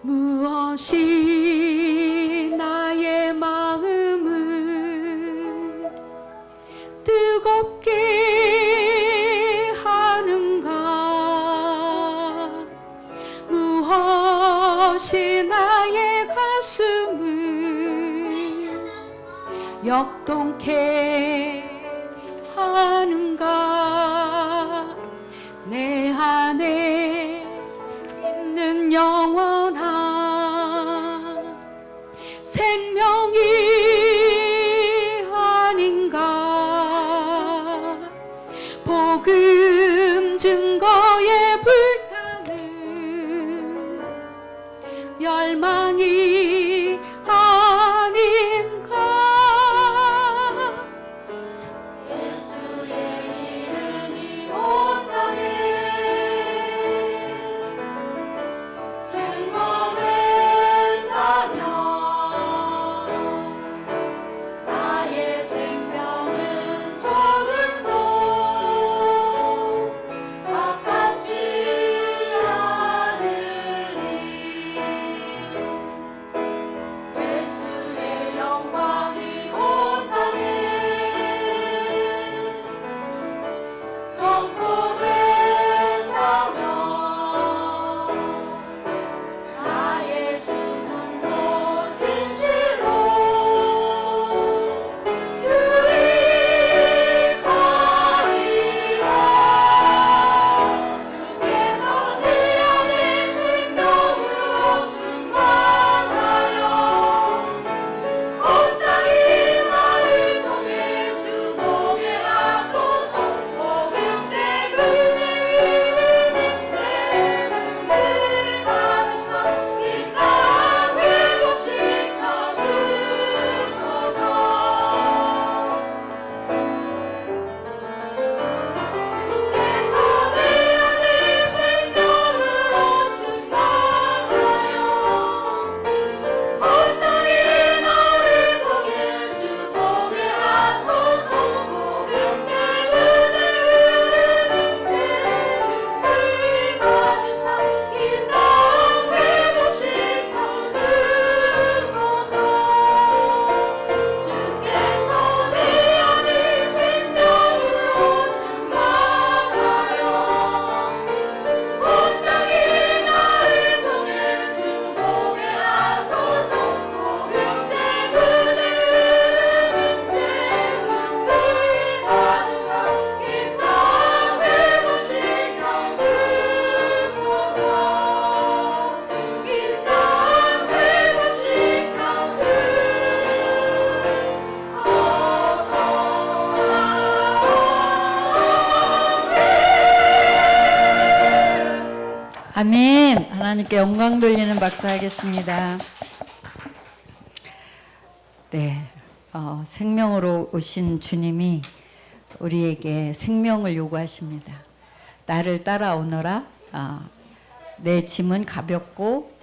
무엇이 나의 마음을 뜨겁게 하는가? 무엇이 나의 가슴을 역동케 하는가? 내 생명이 아닌가? 복음 증거의 불타는 열망이 아멘. 하나님께 영광 돌리는 박수 하겠습니다. 네. 어, 생명으로 오신 주님이 우리에게 생명을 요구하십니다. 나를 따라오너라. 어, 내 짐은 가볍고